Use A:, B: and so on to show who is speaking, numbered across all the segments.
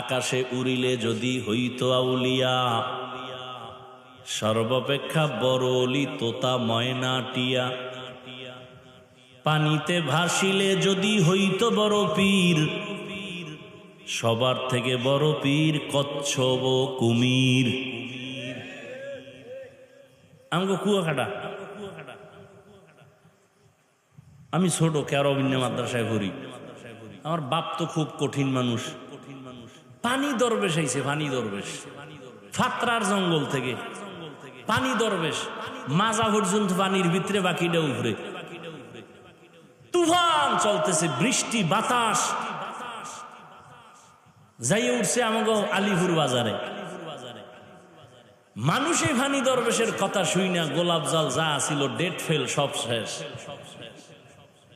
A: আকাশে উড়িলে যদি হইত আউলিয়া, সর্বাপেক্ষা বড় অলি তোতা ময়না টিয়া। পানিতে ভাসিলে যদি হইত বড় পীর, সবার থেকে বড় পীর কচ্ছপ ও কুমির। আমাকে কুয়াকাটা আমি ছোট কেরবিন্য মাদ্রাসায় ঘুরি আমার বাপ তো খুব কঠিন মানুষ। পানি দরবেশ আইছে পানি দরবেশ। ফাতরার জঙ্গল থেকে। পানি দরবেশ। মাজা পর্যন্ত পানির ভিতরে, বাকিটা উভরে তুফান চলতেছে, বৃষ্টি, বাতাস। যাই উঠছে আমাকে আলিপুর বাজারে। মানুষে ভানি দরবেশের কথা শুই না, গোলাপ জল যা ছিল ডেট ফেল, সব শেষ।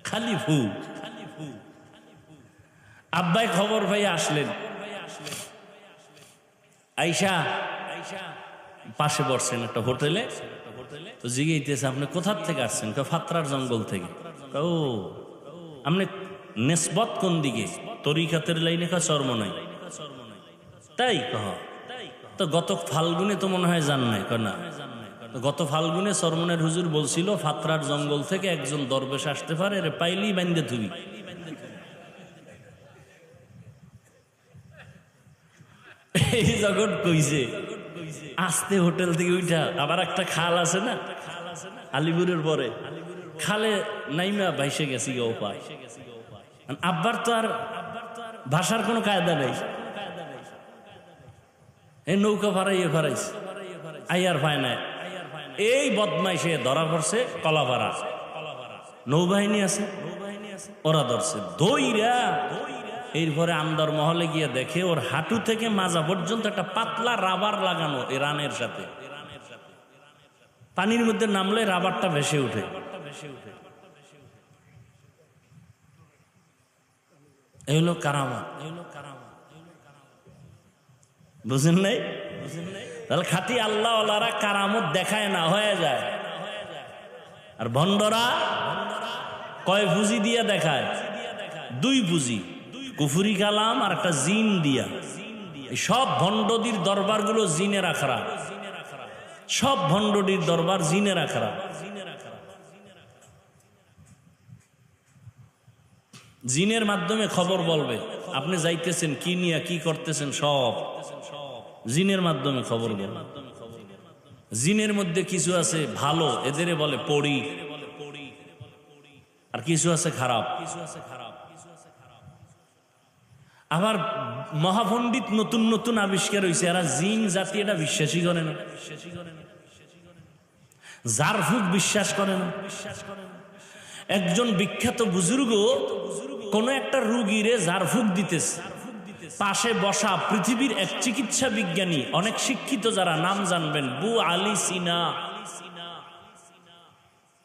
A: খালি ফু আব্বাই খবর ভাই আসলেন। আইসা, পাশে বসছেন একটা হোটেলে। তো জিগেইতেছে আপনি কোথার থেকে আসছেন? কেউ ফাতরার জঙ্গল থেকে। ও, আপনি নেসবত কোন দিকে? তরিকাতের লাইনে কা চর্ম নাই তাই কহ। তো গত ফাল্গুনে তো মনে হয় জান নাই না? গত ফাল্গুনে সরমনের হুজুর বলছিল, ফাতরার জঙ্গল থেকে একজন দরবেশ আসতে পারে পাইলি বান্ধে তুই এই যখন কইছে, আসতে হোটেল থেকে উঠা আবার একটা খাল আছে না? আলিপুরের পরে। খালে নাইমা ভাইসে গেছি গো পায় আব্বার তো আর ভাষার কোনো কায়দা নেই। এই নৌকা ভাড়াইয়ে ভাড়াইছে আইয়ার পায় না এই বদমাইশে ধরা পড়ছে কলাপাড়া। নৌবাহিনী আছে, ওরা ধরছে। দইরা এরপরে আমদার মহলে গিয়ে দেখে ওর হাঁটু থেকে মাজা পর্যন্ত একটা পাতলা রাবার লাগানো এই রানের সাথে। পানির মধ্যে নামলে রাবারটা ভেসে উঠে এই হলো কারামত। বুঝেন নাই? তাহলে খাতি আল্লাহ কারামত দেখায় না, হয়ে যায়। আর ভণ্ডরা কয় পুঁজি দিয়ে দেখায়? দুই পুঁজি কুফুরি কালাম আর একটা জিন দিয়া। সব ভণ্ডদির দরবারগুলো জিনে রাখরা সব ভণ্ডডির দরবার জিনে রাখরা জিনের মাধ্যমে খবর বলবে, আপনি যাইতেছেন, কি নিয়ে, কি করতেছেন, সব। জিনের মাধ্যমে খবর বলবে। জিনের মধ্যে কিছু আছে ভালো, এদের বলে পড়ি। আর কিছু আছে খারাপ কিছু আছে খারাপ। আবার মহাপণ্ডিত নতুন নতুন আবিষ্কার হয়েছে এরা জিন জাতি, এটা বিশ্বাসই করে না। জারফুক বিশ্বাস করে না। একজন বিখ্যাত বুজুর্গ কোন একটা রুগীরে জারফুক দিতেছে। পাশে বসা পৃথিবীর এক চিকিৎসা বিজ্ঞানী, অনেক শিক্ষিত যারা, নাম জানবেন, বু আলী সিনা।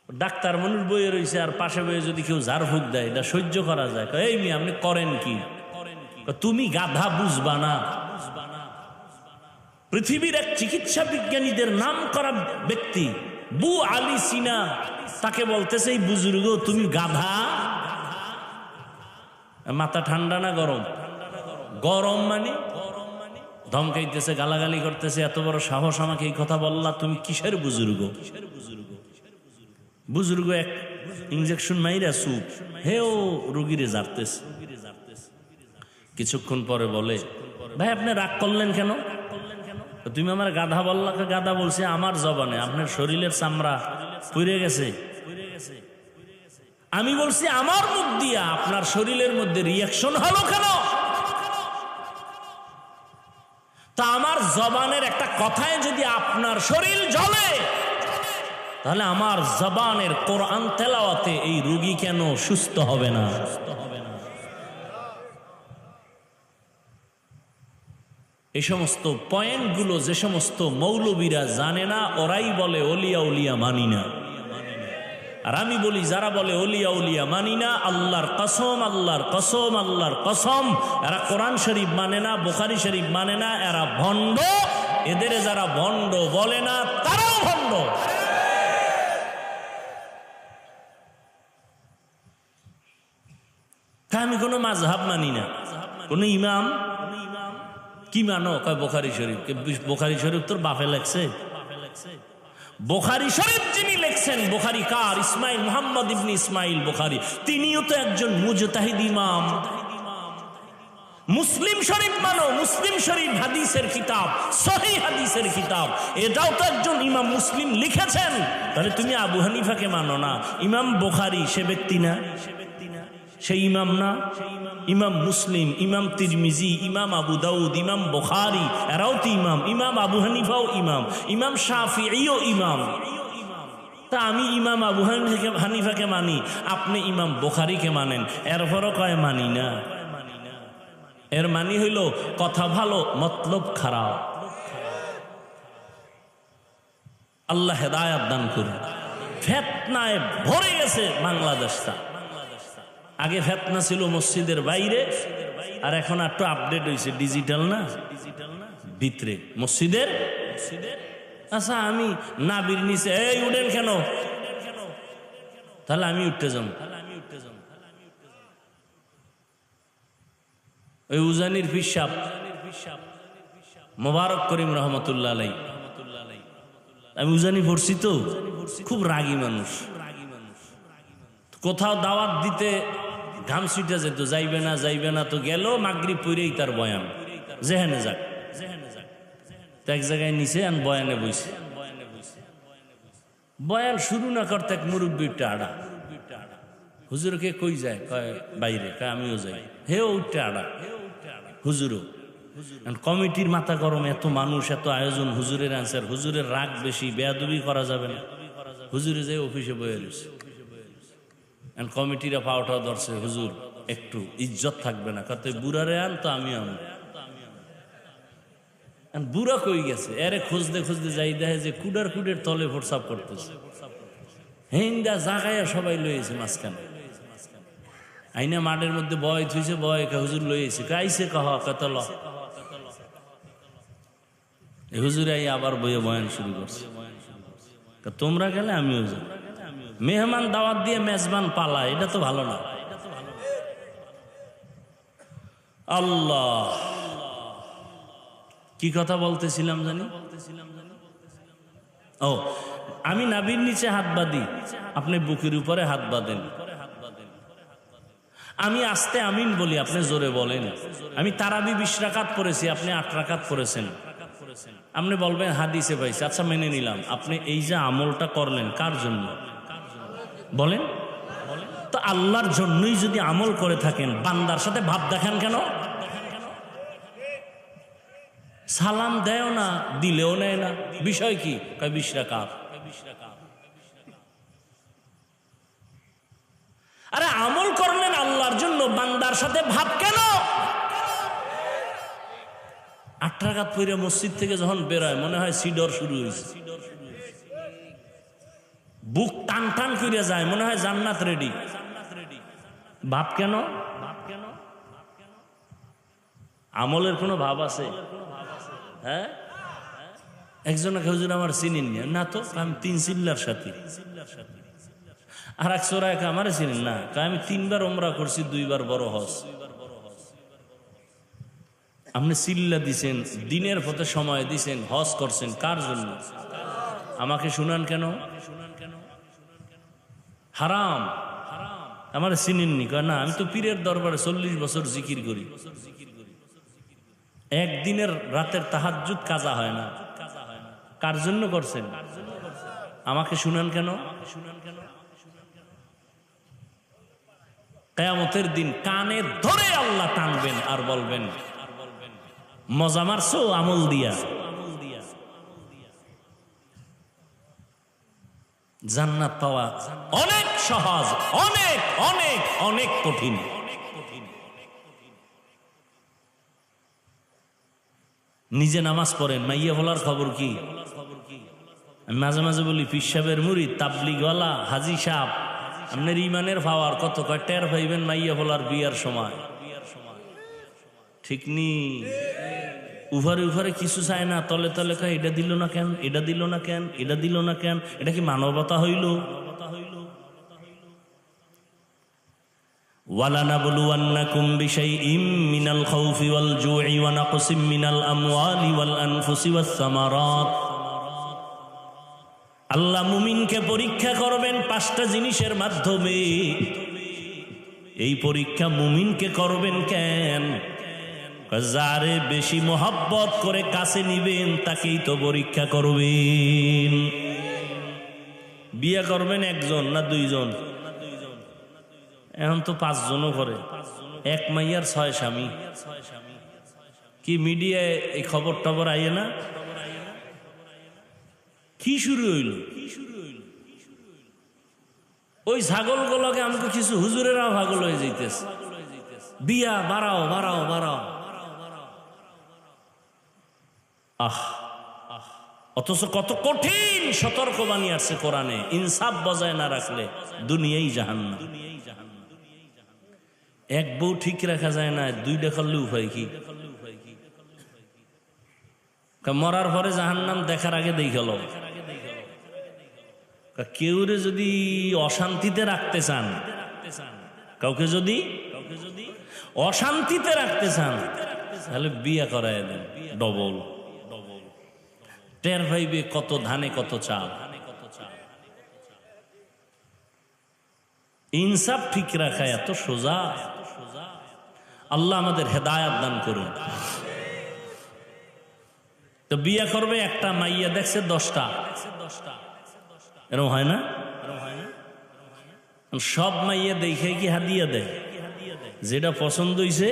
A: ডাক্তার মনুর বইয়ে রয়েছে আর পাশে বইয়ে যদি কেউ ঝাড়ফুক দেয়, এটা সহ্য করা যায়। এই মেয়ে, আপনি করেন কি? তুমি গাধা বুঝবা না। পৃথিবীর এক চিকিৎসা বিজ্ঞানীদের নাম করা ব্যক্তি বু আলী সিনা, তাকে বলতেছে, এই বুজুর্গ, তুমি গাধা? মাথা ঠান্ডা না গরম? গরম মানে? ধমকাইতেছে, গালাগালি করতেছে, এত বড় সাহস আমাকে এই কথা বললা, তুমি কিসের বুজুর্গ? বুজুর্গ এক ইঞ্জেকশন মাইরা সুপ হে ও রুগীরে জারতেছে। কিছুক্ষণ পরে বলে, ভাই, আপনি রাগ করলেন কেন? তুমি আমার গাধা বললা গাধা বলছে, আমার জবানে, আপনার শরীরের চামড়া পুড়ে গেছে। আমি বলছি, আমার মুখ দিয়া আপনার শরীরের মধ্যে রিয়াকশন হলো কেন? তা আমার জবানের একটা কথায় যদি আপনার শরীর জ্বলে, তাহলে আমার জবানের কোরআন তেলাওয়াতে এই রুগী কেন সুস্থ হবে না? এই সমস্ত পয়েন্টগুলো যে সমস্ত মৌলবীরা জানে না, ওরাই বলে অলিয়া উলিয়া মানি না। আর আমি বলি, যারা বলে অলিয়া উলিয়া মানি না, আল্লাহর কসম আল্লাহর কসম আল্লাহর কসম, এরা কোরআন শরীফ মানে না, বোখারি শরীফ মানে না, এরা ভণ্ড। এদের যারা ভণ্ড বলে না, তারাও ভণ্ড। আমি কোনো মাঝহাব মানি না। কোন ইমাম? কি মানো? কয়, বোখারি শরীফ। বোখারি শরীফ তোর বাপে লেখছে? বোখারি শরীফ যিনি লেখছেন, বোখারি কার? ইসমাইল মোহাম্মদ ইবনি ইসমাইল বোখারি। তিনিও তো একজন মুজতাহিদ ইমাম। মুসলিম শরীফ মানো, মুসলিম শরীফ হাদিসের কিতাব সহি হাদিসের কিতাব এটাও তো একজন ইমাম মুসলিম লিখেছেন। তাহলে তুমি আবু হানিফাকে মানো না। ইমাম বোখারি সে ব্যক্তি না। সে ইমাম না? ইমাম মুসলিম, ইমাম তিরমিজি, ইমাম আবু দাউদ, ইমাম বোখারি, এরাও তো ইমাম। ইমাম আবু হানিফাও ইমাম ইমাম শাফিও ইমাম। তা আমি ইমাম আবু হানিফাকে হানিফাকে মানি, আপনি ইমাম বোখারিকে মানেন। এরপরও কয় মানি না? এর মানি হইল, কথা ভালো, মতলব খারাপ। আল্লাহ হেদায়াত দান করুন। ফেতনায় ভরে গেছে বাংলাদেশটা। আগে ফেতনা ছিল মসজিদের বাইরে, আর এখন একটু আপডেট হয়েছে ডিজিটাল না? ভিতরে, মসজিদের? আচ্ছা আমি নাবির নিচে, এই উঠেন কেন? তাহলে আমি উঠতে যাম ওই উজানির পিসাব, মোবারক করিম রহমতুল্লাহ আলাই আমি উজানি পড়ছি তো? খুব রাগী মানুষ। কোথাও দাওয়াত দিতে ঘাম ছুটে যেত যাইবে না যাইবে না, তো গেল মাগরি পইরেই তার বয়ান। যেহেনে যাক। তো এক জায়গায় নিচে আন বয়ানে বইছে। বয়ান শুরু না করতে এক মুরব্বী আড়া হুজুরকে কই যায়? কয়, বাইরে। কয়, আমিও যাই। হে উঠতে আড়া এখন কমিটির মাথা গরম, এত মানুষ, এত আয়োজন হুজুরের আনসার। হুজুরের রাগ বেশি, বেয়াদবি করা যাবে না। হুজুরে যে অফিসে বয়ে রয়েছে কমিটিরা পাওয়াটাও ধরছে, হুজুর, একটু ইজ্জত থাকবে না। কত বুড়ারে আন, তো আমি আন বুড়া কই গেছে? এরে খুঁজতে খুঁজতে যাই, দেখে যে কুডার কুডের তলে ফোরসাপ করতেছে। হিন্দা জাগাইয়া সবাই লইয়েছে মাঝখানে। আইনা মাঠের মধ্যে বয় থুইছে, বয় কা হুজুর লইয়েছে কাইছে কহ কত ল। এই হুজুরে আই আবার বইয়ে বয়ান শুরু করছে। তোমরা গেলে আমিও যাই মেহমান দাওয়াত দিয়ে মেজবান পালা, এটা তো ভালো না। আল্লাহ। কি কথা বলতেছিলাম জানি? ও, আমি নাবির নিচে হাত বাঁধি, আপনি বুকের উপরে হাত বাঁধেন। আমি আস্তে আমিন বলি, আপনি জোরে বলেন। আমি তারাবি বিশ রাকাত পড়েছি, আপনি আট রাকাত পড়েছেন। আপনি বলবেন, হাদিসে পাইছে আচ্ছা মেনে নিলাম। আপনি এই যে আমলটা করলেন, কার জন্য? বলেন। তো আল্লাহর জন্যই যদি আমল করে থাকেন, বান্দার সাথে ভাব দেখান কেন? সালাম দেয় না, দিলেও নেয় না। বিষয় কি? কয় বিশ রাকাত। আরে আমল করলেন আল্লাহর জন্য, বান্দার সাথে ভাব কেন? আট রাকাত পরে মসজিদ থেকে যখন বেরোয়, মনে হয় সিডর শুরু হয়েছে বুক টান টান করে যায়, মনে হয় জান্নাত রেডি ভাব কেন? আমলের কোনো ভাব আছে? হ্যাঁ? একজনকে হুজুর আমার চিনিন না। তো আমি তিন চিল্লার সাথী। আর এক চোরায় আমারে চিনেন? না। আমি তিনবার ওমরা করছি, দুইবার বড় হস আপনি চিল্লা দিছেন, দিনের পথে সময় দিছেন, হজ করছেন, কার জন্য? আমাকে শুনান কেন? হারাম। আমার চিনেননি। কয়, না, আমি তো পীরের দরবারে চল্লিশ বছর জিকির করি। একদিনের রাতের তাহাজুদ কাজা হয় না। কার জন্য করছেন? আমাকে শুনান কেন? কেয়ামতের দিন কানে ধরে আল্লাহ টানবেন আর বলবেন, মজা মারছো আমল দিয়া। জান্নাত পাওয়া অনেক সহজ, অনেক অনেক অনেক কঠিন। নিজে নামাজ পড়েন, মাইয়া বলার খবর কি? আমি মাঝে মাঝে বলি পিসাবের মুড়ি, তাবলিগওয়ালা, হাজি সাপ আপনার ইমানের পাওয়ার কত কয়? টের মাইয়া বলার বিয়ার সময়। ঠিক নি? উভারে উভারে কিছু চায় না তলে তলে কয় এটা দিল না কেন এটা দিল না কেন এটা দিল না কেন এটা কি মানবতা হইল ولنبلونكم بشيء من الخوف والجوع ونقص من الأموال والأنفس والثمرات আল্লাহ মুমিনকে পরীক্ষা করবেন পাঁচটা জিনিসের মাধ্যমে এই পরীক্ষা মুমিনকে করবেন কেন যারে বেশি মোহাব্বত করে কাছে নিবেন, তাকেই তো পরীক্ষা করবেন। বিয়ে করবেন একজন না দুইজন? এখন তো পাঁচজনও করে এক মাইয়ার ছয় স্বামী। কি মিডিয়ায় এই খবর টবর আইয়ে না? কি শুরু হইল? ওই ছাগলগুলোকে আমাকে কিছু হুজুরেরা ভাগল হয়ে যাইতেছে। বিয়া বাড়াও বাড়াও বাড়াও। আহ অথচ কত কঠিন সতর্ক বানিয়ে আসছে কোরআনে। ইনসাফ বজায় না রাখলে দুনিয়াই জাহান জাহান্না এক বউ ঠিক রাখা যায় না দুইটা করলে উপায় কি? মরার পরে জাহান্নাম দেখার আগে দেখল কেউরে যদি অশান্তিতে রাখতে চান, কাউকে যদি কাউকে যদি অশান্তিতে রাখতে চান, তাহলে বিয়ে করায় দেন ডবল টের ভাইবে কত ধানে কত চাল। ইনসাফ ঠিক রাখা এত সোজা। আল্লাহ আমাদের হেদায়াত দান করুন। তো বিয়ে করবে একটা, মাইয়া দেখছে দশটা। এরকম হয় না? সব মাইয়া দেখে কি হাদিয়া দেয়? যেটা পছন্দ হইছে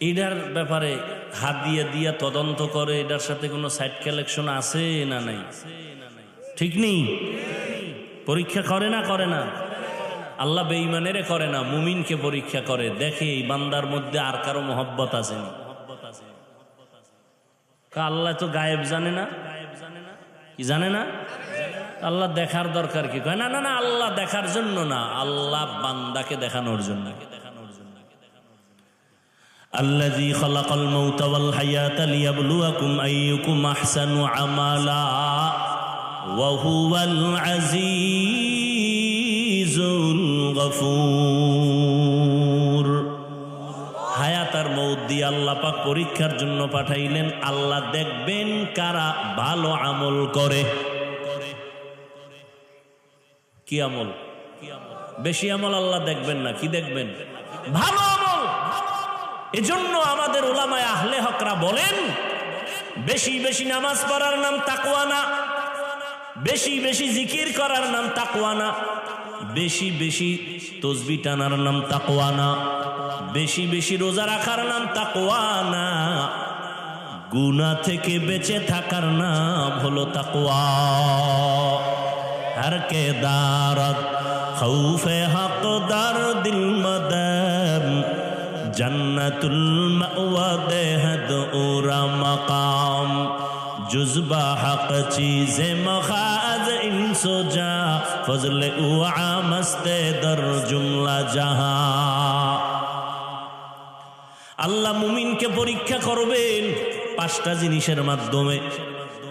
A: এটার ব্যাপারে হাত দিয়ে দিয়া তদন্ত করে, এটার সাথে কোনো সাইড কালেকশন আছে না নাই? ঠিক নেই? পরীক্ষা করে না করে না? আল্লাহ বেঈমানেরে করে না, মুমিনকে পরীক্ষা করে। দেখে এই বান্দার মধ্যে আর কারও মহব্বত আছে আল্লাহ তো গায়েব জানে না? কি জানে না? আল্লাহ দেখার দরকার কি? না না না, আল্লাহ দেখার জন্য না। আল্লাহ বান্দাকে দেখানোর জন্য। আল্লাজি খলাকল মৌতাল হায়াত লিয়াবলুয়াকুম আইয়ুকুম আহসানু আমালা ওয়াহুয়াল আজিজুল গফুর। হায়াত আর মৌত দিয়ে আল্লাহ পাক পরীক্ষার জন্য পাঠাইলেন, আল্লাহ দেখবেন কারা ভালো আমল করে। কি আমল? বেশি আমল আল্লাহ দেখবেন না, কি দেখবেন? ভালো এজন্য আমাদের ওলামায় আহলে হকরা বলেন, বেশি বেশি নামাজ পড়ার নাম তাকুয়ানা বেশি বেশি জিকির করার নাম তাকুয়ানা বেশি বেশি তসবি টানার নাম তাকুয়ানা বেশি বেশি রোজা রাখার নাম তাকুয়ানা গুনা থেকে বেঁচে থাকার নাম হলো তাকুয়া আর কে দারত খৌফে হাত দার দিল মদর। জন্নতুল মাওয়া দেহদ ওরা জুজবা হক চিজ মখাজ ইনসো যা ফজলে উআ মস্তে দর জুমলা জাহা। আল্লাহ মুমিনকে পরীক্ষা করবেন পাঁচটা জিনিসের মাধ্যমে।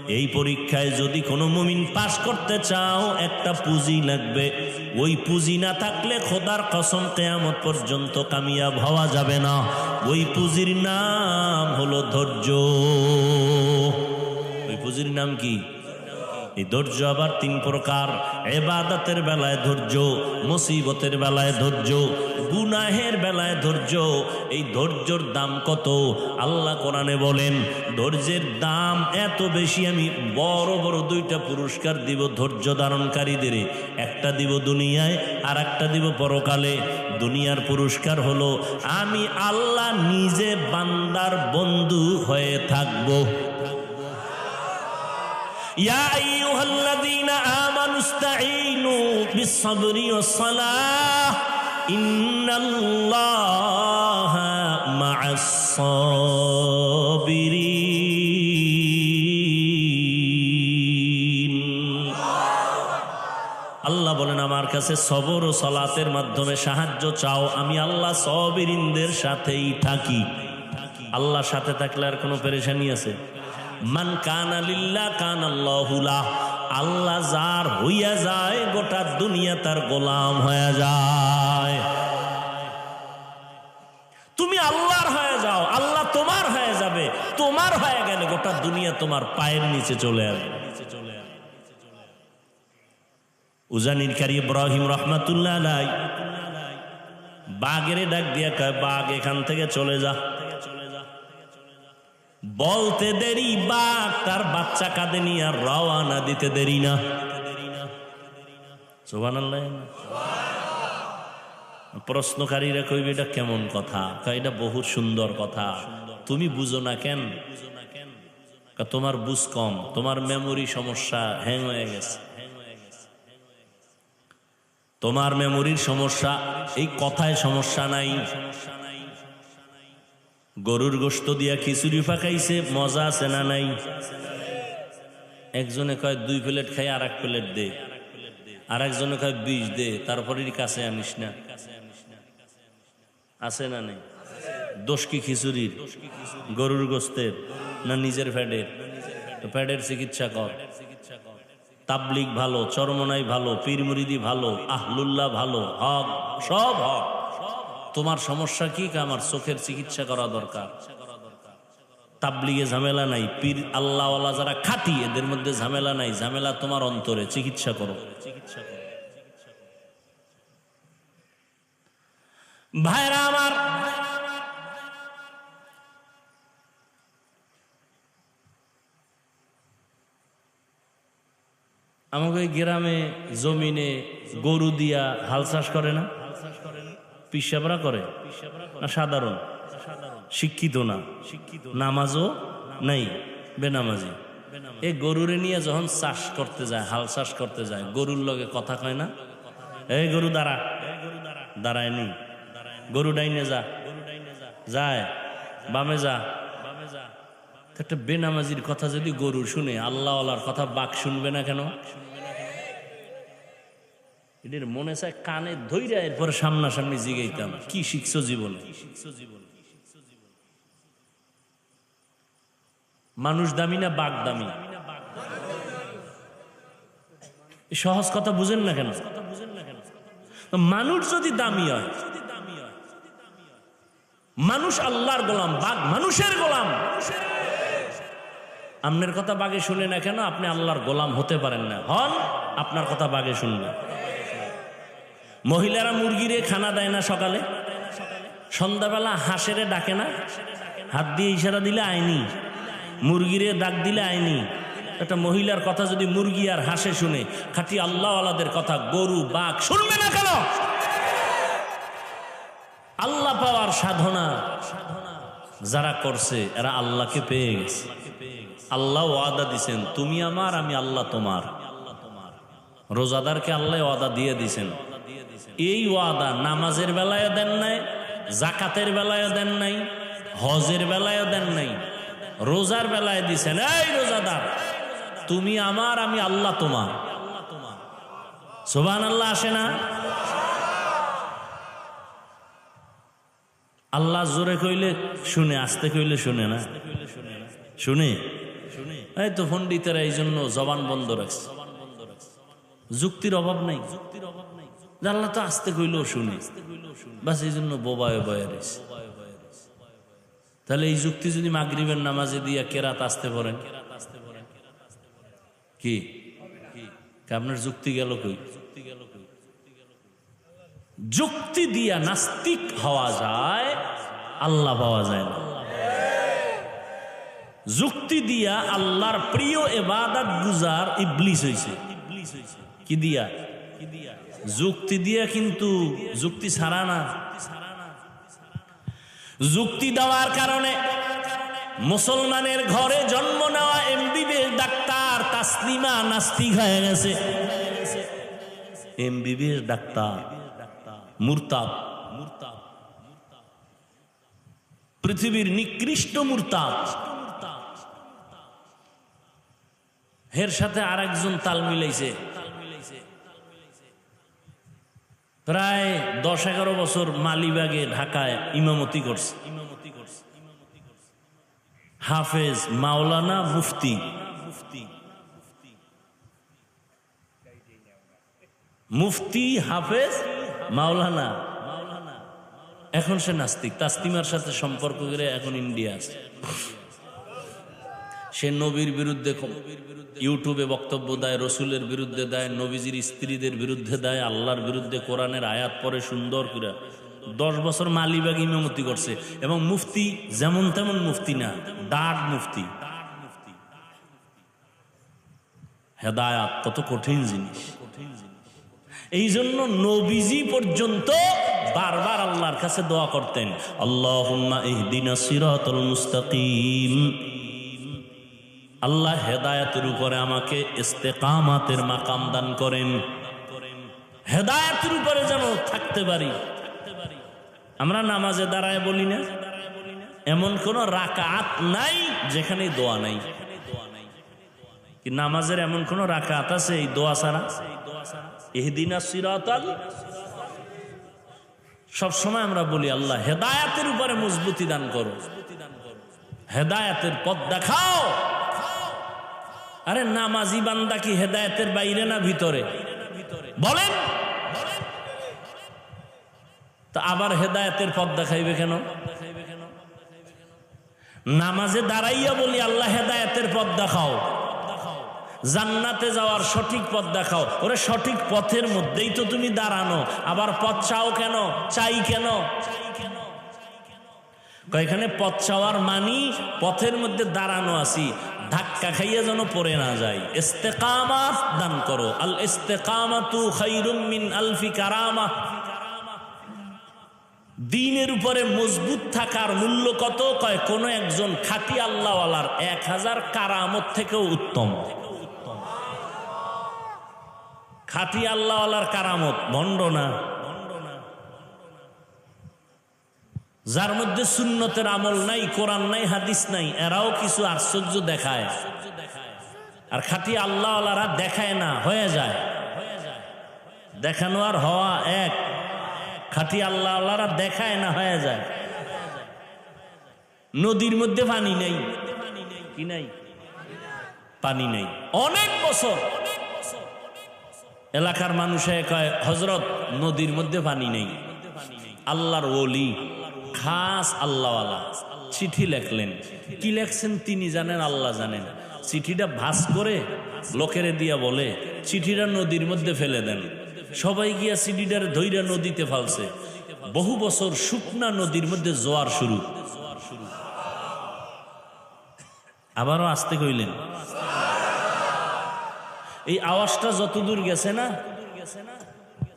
A: এই পরীক্ষায় যদি কোনো মুমিন পাশ করতে চাও একটা পুঁজি লাগবে। ওই পুঁজি না থাকলে খোদার কসম কেয়ামত পর্যন্ত কামিয়াব হওয়া যাবে না। ওই পুঁজির নাম হলো ধৈর্য। ওই পুঁজির নাম কি? এই ধৈর্য আবার তিন প্রকার। এবাদতের বেলায় ধৈর্য, মুসিবতের বেলায় ধৈর্য, গুনাহের বেলায় ধৈর্য। এই ধৈর্যর দাম কত? আল্লাহ কোরআনে বলেন, ধৈর্যের দাম এত বেশি আমি বড় বড় দুইটা পুরস্কার দিব ধৈর্য ধারণকারীদের। একটা দিব দুনিয়ায় আর একটা দিব পরকালে। দুনিয়ার পুরস্কার হলো, আমি আল্লাহ নিজে বান্দার বন্ধু হয়ে থাকব। ইয়া আইয়ুহাল্লাযীনা আমানুস্তাঈনু বিস-সাবরি ওয়াস-সালাহ ইন্নাল্লাহা মা'আস-সাবিরিন। আল্লাহ বলেন, আমার কাছে সবর ও সালাতের মাধ্যমে সাহায্য চাও। আমি আল্লাহ সবিরিনদের সাথেই থাকি। আল্লাহ সাথে থাকলে আর কোনো পেরেশানি আছে? মান কানা লিল্লা কানাল্লাহুলা আল্লাহ যার হইয়া যায়, গোটা দুনিয়া তার গোলাম হয়ে যায়। তুমি আল্লাহর হয়ে যাও, আল্লাহ তোমার হয়ে যাবে, তোমার হয়ে গেলে গোটা দুনিয়া তোমার পায়ের নিচে চলে আসবে। উজানির কারি ইব্রাহিম রহমাতুল্লাহ বাঘেরে ডাক দিয়া কয় বাঘ এখান থেকে চলে যা। বলতে দেরি বাঘ তার বাচ্চা কাঁদে নিয়ে রওয়ানা দিতে দেরি না। প্রশ্নকারীরা কইবে, এটা কেমন কথা? এটা বহু সুন্দর কথা। তুমি বুঝো না কেন? তোমার বুঝ কম। তোমার মেমোরি সমস্যা হ্যাং হয়ে গেছে। তোমার মেমোরির সমস্যা, এই কথায় সমস্যা নাই। গরুর গোস্ত দিয়া খিচুড়ি পাকাইছে, মজা আছে না নাই? একজনে কয়, দুই প্লেট খাই আর এক প্লেট দে। আর একজনে কয় বিষ দে তারপরে কাছে আনিস না। আছে না নেই? দোষ কি খিচুড়ির? গরুর গোস্তের না নিজের ফ্যাডের ফ্যাডের চিকিৎসা কর। তাবলিক ভালো, চরমনাই ভালো, পীরমুরিদি ভালো, আহলুল্লাহ ভালো, হক, সব হক। তোমার সমস্যা কি? আমার চোখের চিকিৎসা করা দরকার? তাবলিগে ঝামেলা নাই। পীর আল্লাহওয়ালা যারা খাটি, এদের মধ্যে ঝামেলা নাই। ঝামেলা তোমার অন্তরে। চিকিৎসা করো। চিকিৎসা করো ভাইরা আমার, আমাকে গ্রামে জমিনে গরু দিয়া হাল চাষ করে না? পিসাবরা করে? না সাধারণ? শিক্ষিত না? শিক্ষিত নামাজও নাই, বেনামাজি। এই গরুরে নিয়ে যখন চাষ করতে যায়, হাল চাষ করতে যায়, গরুর লগে কথা কয় না? এই গরু দাঁড়া। দাঁড়ায় নি। গরু ডাইনে যা। যায়। বামে যা। একটা বেনামাজির কথা যদি গরু শুনে আল্লাহ কথা বাক শুনবে না কেন? এদের মনে চায় কানে ধৈরা এরপর সামনাসামনি জিগাইতাম। কি শিখছো জীবনে? মানুষ দামি না বাঘ দামি? সহজ কথা বুঝেন না কেন? মানুষ যদি দামি হয়, মানুষ আল্লাহর গোলাম, বাঘ মানুষের গোলাম। আপনার কথা বাগে শুনে না কেন? আপনি আল্লাহর গোলাম হতে পারেন না। হন, আপনার কথা বাগে শুনবে। মহিলারা মুরগিরে খানা দেয় না সকালে? সন্ধ্যাবেলা হাঁসেরে ডাকে না? হাত দিয়ে ইশারা দিলে আইনি। মুরগিরে ডাক দিলে আইনি। একটা মহিলার কথা যদি মুরগি আর হাসে শুনে, খাটি আল্লাহ আলাদের কথা, গরু, বাঘ, শুনবে না কেন? আল্লাহ পাওয়ার সাধনা যারা করছে, এরা আল্লাহকে পেয়ে গেছে। আল্লাহ ওয়াদা দিছেন, তুমি আমার, আমি আল্লাহ তোমার। রোজাদারকে আল্লাহ ওয়াদা দিয়ে দিছেন। এই ওয়াদা নামাজের বেলায় দেন নাই জাকাতের বেলায় দেন নাই, হজের বেলায় দেন নাই, রোজার বেলায় দিছেন, এই রোজাদার, তুমি আমার, আমি আল্লাহ তোমার। সোবান আল্লাহ আসে না? আল্লাহ জোরে কইলে শুনে, আসতে কইলে শুনে না? শুনে? এই তো পণ্ডিতেরা এই জন্য জবান বন্ধ রাখছে। যুক্তির অভাব নাই। যুক্তির অভাব আল্লাহ তো আসতে কইলেও শুনে। বাস এই জন্য বোবায় বয়ে রয়েছে তাহলে এই যুক্তি যদি মাগরিবের নামাজে দিয়া কেরাত আসতে পারেন কি? আপনার যুক্তি গেল কই? যুক্তি দিয়া নাস্তিক হওয়া যায়, আল্লাহ পাওয়া যায় না। যুক্তি দিয়া আল্লাহর প্রিয় এবাদত গুজার ইবলিস হয়েছে কি দিয়া? যুক্তি দিয়া কিন্তু যুক্তি ছাড়া না। যুক্তি দেওয়ার কারণে মুসলমানের ঘরে জন্ম নেওয়া এমবিবিএস ডাক্তার তাসলিমা নাস্তিক হয়ে গেছে। এমবিবিএস ডাক্তার মুরতাব মুরতাব পৃথিবীর নিকৃষ্ট মুরতাব হের সাথে আরেকজন তাল মিলাইছে। প্রায় দশ এগারো বছর মালিবাগে ঢাকায় ইমামতি করছে। হাফেজ মাওলানা মুফতি। মুফতি, হাফেজ, মাওলানা। এখন সে নাস্তিক। তাস্তিমার সাথে সম্পর্ক করে এখন ইন্ডিয়া আছে। সে নবীর বিরুদ্ধে ইউটিউবে বক্তব্য দেয়, রসুলের বিরুদ্ধে দেয়, নবীজির স্ত্রীদের বিরুদ্ধে দেয়, আল্লাহর বিরুদ্ধে কোরআনের আয়াত পরে সুন্দর করে। দশ বছর মালিবাগ ইমামতি করছে এবং মুফতি যেমন তেমন মুফতি না ডাক মুফতি। হেদায়াত কত কঠিন জিনিস। এই জন্য নবীজি পর্যন্ত বারবার আল্লাহর কাছে দোয়া করতেন, আল্লাহুম্মা ইহদিনা সিরাতাল মুস্তাকিম। আল্লাহ হেদায়াতের উপরে আমাকে ইস্তেকামাতের মাকাম দান করেন। হেদায়াতের উপরে যেন থাকতে পারি। আমরা নামাজে দাঁড়ায় বলি না। এমন কোন রাকাত নাই যেখানে দোয়া নাই। কি নামাজের এমন কোন রাকাত আছে এই দোয়া ছাড়া? এহদিনা সিরাতাল সবসময় আমরা বলি, আল্লাহ, হেদায়াতের উপরে মজবুতি দান করো। হেদায়াতের পথ দেখাও। আরে নামাজি বান্দা কি হেদায়তের বাইরে না ভিতরে? বলেন। তা আবার হেদায়তের পথ দেখাইবে কেন? নামাজে দাঁড়াইয়া বলি, আল্লাহ, হেদায়তের পথ দেখাও। জান্নাতে যাওয়ার সঠিক পথ দেখাও। ওরে, সঠিক পথের মধ্যেই তো তুমি দাঁড়ানো। আবার পথ চাও কেন? চাই কেন? এখানে পথ চাওয়ার মানি, পথের মধ্যে দাঁড়ানো আছি। ধাক্কা খাইয়া যেন পড়ে না যায়। ইস্তেকামাত দান করো। আল ইস্তেকামাতু খাইরুম মিন আলফি কারামা। দিনের উপরে মজবুত থাকার মূল্য কত? কয়, কোন একজন খাটি আল্লাহওয়ালার এক হাজার কারামত থেকেও উত্তম। খাটি আল্লাহওয়ালার কারামত, ভণ্ড না। যার মধ্যে সুন্নতের আমল নাই, কোরআন নাই, হাদিস নাই, এরাও কিছু আশ্চর্য দেখায়। আর খাটি আল্লাহওয়ালারা দেখায় না, হয়ে যায়। দেখানো আর হওয়া এক। খাটি আল্লাহওয়ালারা দেখায় না, হয়ে যায়। নদীর মধ্যে পানি নেই। কি নাই? পানি নেই। অনেক বছর এলাকার মানুষে কয় হজরত নদীর মধ্যে পানি নেই। আল্লাহর ওলি। খাস আল্লাহওয়ালা। চিঠি লেখলেন। কি লেখছেন তিনি জানেন, আল্লাহ জানেন। চিঠিটা ভাস করে লোকেরে দিয়া বলে, চিঠিটা নদীর মধ্যে ফেলে দেন। সবাই গিয়া চিঠিটার ধৈর্য নদীতে ফালছে। বহু বছর শুকনা নদীর মধ্যে জোয়ার শুরু। আবারও আসতে কইলেন। এই আওয়াজটা যতদূর গেছে না,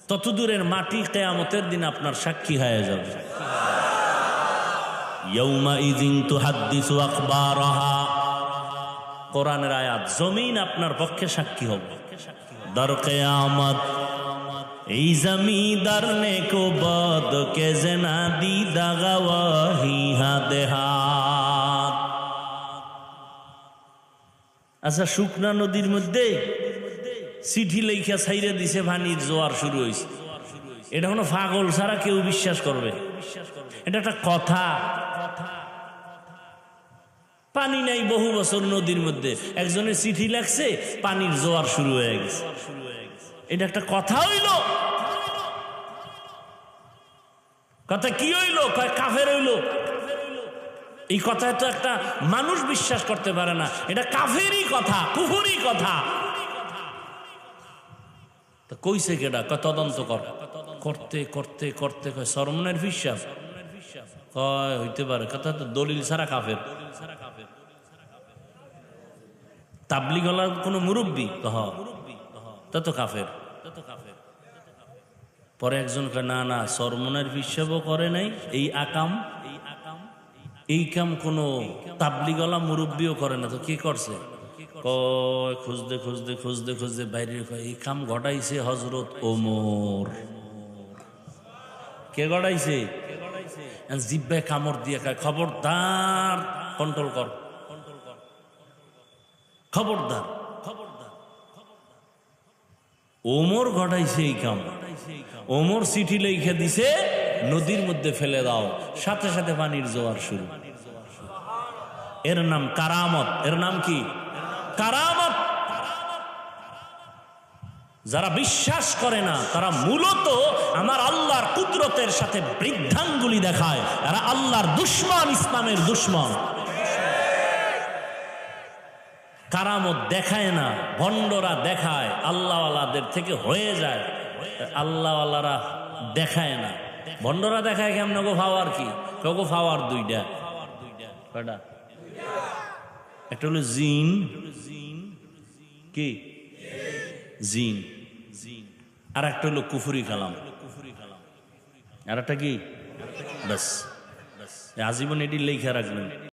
A: তত দূরের মাটি কেয়ামতের দিন আপনার সাক্ষী হয়ে যাবে। কোরআনের আয়াত, জমিন আপনার পক্ষে সাক্ষী হবে। দর কেয়ামত, এই জমিদার নে কো বদ কে জেনা দি দাগাওয়াহি হা দেহাত আচ্ছা শুকনা নদীর মধ্যে চিঠি লেখা ছাইরে দিছে, ভানির জোয়ার শুরু হয়েছে এটা কোনো পাগল ছাড়া কেউ বিশ্বাস করবে। এটা একটা কথা। পানি নাই বহু বছর নদীর মধ্যে। একজনের চিঠি লাগছে, পানির জোয়ার শুরু হয়ে গেছে। এটা একটা কথা হইল। কথা কি হইল? কাফের হইল। এই কথায় তো একটা মানুষ বিশ্বাস করতে পারে না। এটা কাফেরই কথা, কুফুরি কথা। তো কইছে কেডা? তদন্ত কর। করতে করতে করতে কয় সরমনের বিশ্বাস কয়, হইতে পারে। কথা তো দলিল ছাড়া কাফের। তাবলিগলার কোনো মুরব্বী? কহ। তা তো কাফের। পরে একজন না না, সরমনের বিশ্বাসও করে নাই, এই আকাম। এই কাম কোনো তাবলিগলা মুরব্বীও করে না। তো কি করছে? কয়, খুঁজতে খুঁজতে খুঁজতে খুঁজতে বাইরে এই কাম ঘটাইছে হজরত ওমর। কে ঘটাইছে? জিব্বায় কামড় দিয়ে কয়, খবরদার, কন্ট্রোল কর। খবরদার। ওমর ঘটাইছে এই কাম। ওমর চিঠি লেখে দিছে, নদীর মধ্যে ফেলে দাও, সাথে সাথে পানির জোয়ার শুরু। এর নাম কারামত। এর নাম কি? কারামত। যারা বিশ্বাস করে না, তারা মূলত আমার আল্লাহর কুদরতের সাথে বৃদ্ধাঙ্গুলি দেখায়। এরা আল্লাহর দুশ্মন, ইসলামের দুশ্মন। কারামত দেখায় না, ভণ্ডরা দেখায়, আল্লাহওয়ালাদের থেকে হয়ে যায়, আল্লাহওয়ালারা দেখায় না। ভণ্ডরা দেখায় কেমন? গো ফাওয়ার কি? কগো ফাওয়ার দুইটা। কয়টা? একটা হলো জিন। কি? জিন। আর একটা হলো কুফুরি কালাম। আর একটা কি? ব্যাস। আজীবন এটি লেখা রাখবেন।